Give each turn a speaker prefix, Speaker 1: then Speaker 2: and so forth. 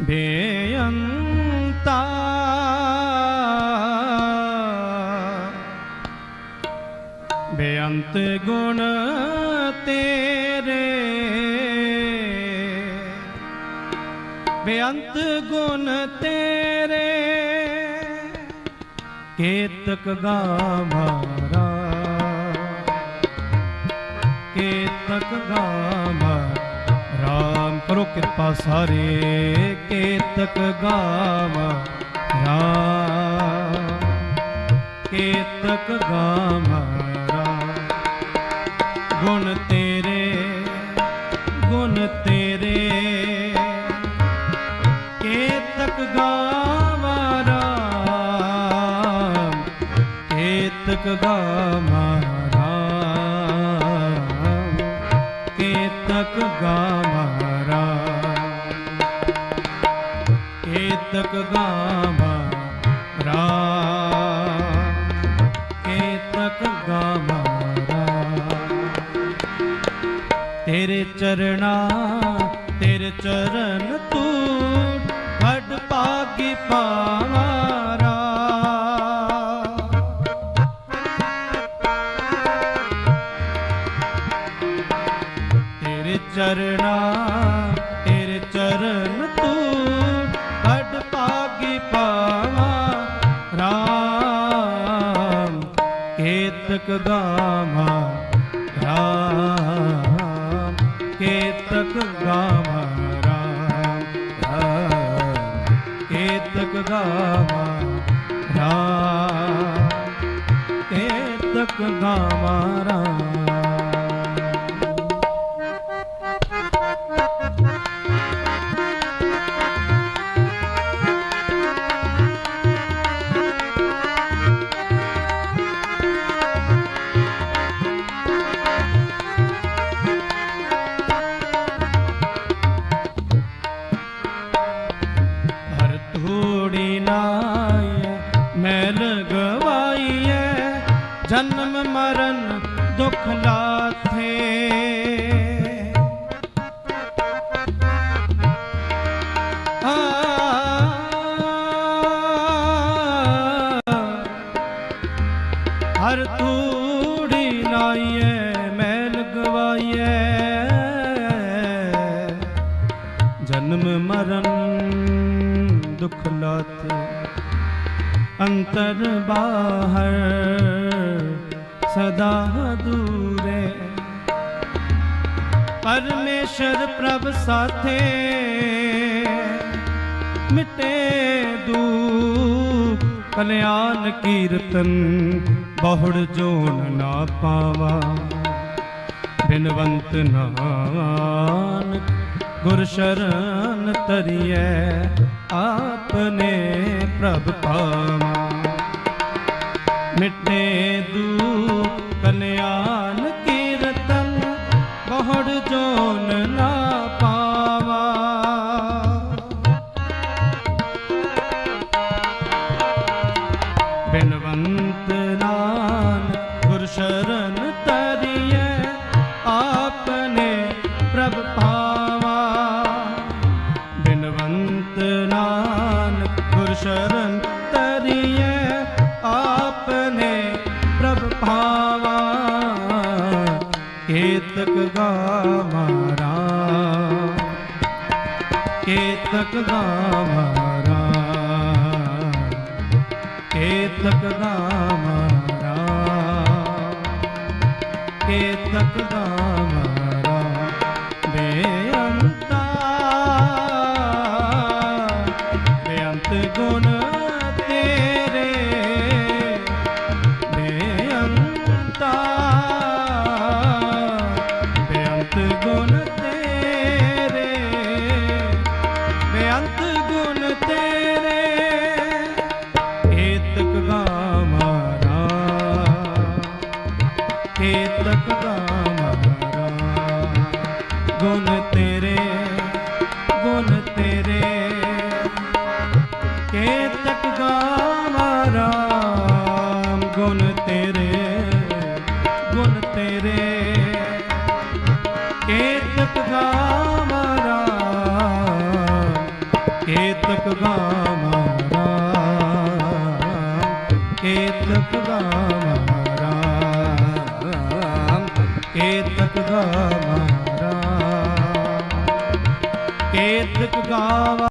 Speaker 1: ਬੇਅੰਤਾ ਬੇਅੰਤ ਗੁਣ ਤੇਰੇ ਬੇਅੰਤ ਗੁਣ ਤੇਰੇ ਕੇਤਕ ਗਾਮਾਰਾ ਕੇਤਕ ਗਾਮਾਰਾ ਰਾਮ ਕਰੋ ਕਿਰਪਾ ਸਾਰੇ ਕੇਤਕ ਗਾਮਾਰਾ ਕੇਤਕ ਗਾਮਾਰਾ ਗੁਣ ਤੇਰੇ ਗੁਣ ਤੇਰੇ। ਕੇਤਕ ਗਾਵਾਰਾ ਕੇਤਕ ਗਾਵਾਰਾ ਕੇਤਕ ਗਾਵਾਰਾ ਕੇਤਕ ਗਾਵਾਰਾ ਕੇਤਕ ਗਾਵਾਰਾ ਤੇਰੇ ਚਰਣਾ ਤੇਰੇ ਚਰਨ ਤੂੰ ਵੱਡ ਪਾਗੀ ਪਾਵਾਰਾ ਤੇਰੇ ਚਰਣਾ ਗਾਮਾ ਰਾਮ ਕੇਤਕ ਗਾਮਾ ਰਾਮ ਰਾਮ ਕੇਤਕ ਗਾਮਾ ਰਾਮ ਕੇਤਕ ਗਾਮਾ ਰਾਮ। ਧੂੜੀ ਨਾਈਐ ਮੈਲ ਗਵਾਈਐ ਜਨਮ ਮਰਨ ਦੁਖ ਲਾਤੇ, ਅੰਤਰ ਬਾਹਰ ਸਦਾ ਦੂਰੇ। ਪਰਮੇਸ਼ਰ ਪ੍ਰਭ ਸਾਥੇ, ਮਿਟੇ ਦੂ ਕਲਿਆਣ ਕੀਰਤਨ। ਬਹੁੜ ਜੋਨ ਨਾ ਪਾਵਾ। ਬਿਨਵੰਤ ਨਾਨਕ ਗੁਰ ਸ਼ਰਨ ਤਰੀਐ ਆਪਨੇ ਪ੍ਰਭ ਪਾਵਾ। ਸ਼ਰਨ ਤਰੀਐ ਆਪਨੇ ਪ੍ਰਭ ਪਾਵਾ ਬਿਨਵੰਤ ਨਾਨਕ ਗੁਰ ਸ਼ਰਨ ਤਰੀਐ ਆਪਨੇ ਪ੍ਰਭ ਪਾਵਾ ਕੇਤਕ ਗਾਮਾਰਾ ਕੇਤਕ ਗਾਵਾਰਾ ਕੇਤਕ ਗਾਮਾਰਾ ਕੇਤਕ ਗਾਮਾਰਾ ਬੇਅੰਤਾ। ਬੇਅੰਤ ਗੁਣ ਤੇਰੇ ਬੇਅੰਤਾ। ਬੇਅੰਤ ਗੁਣ ਤੇਰੇ। ਕੇਤਕ ਗਾਵਾ ਤੇਰੇ ਗੁਣ ਤੇਰੇ। ਕੇਤਕ ਗਾਵਾ ਰਾਮ ਕੇਤਕ ਗਾਵਾ ਰਾਮ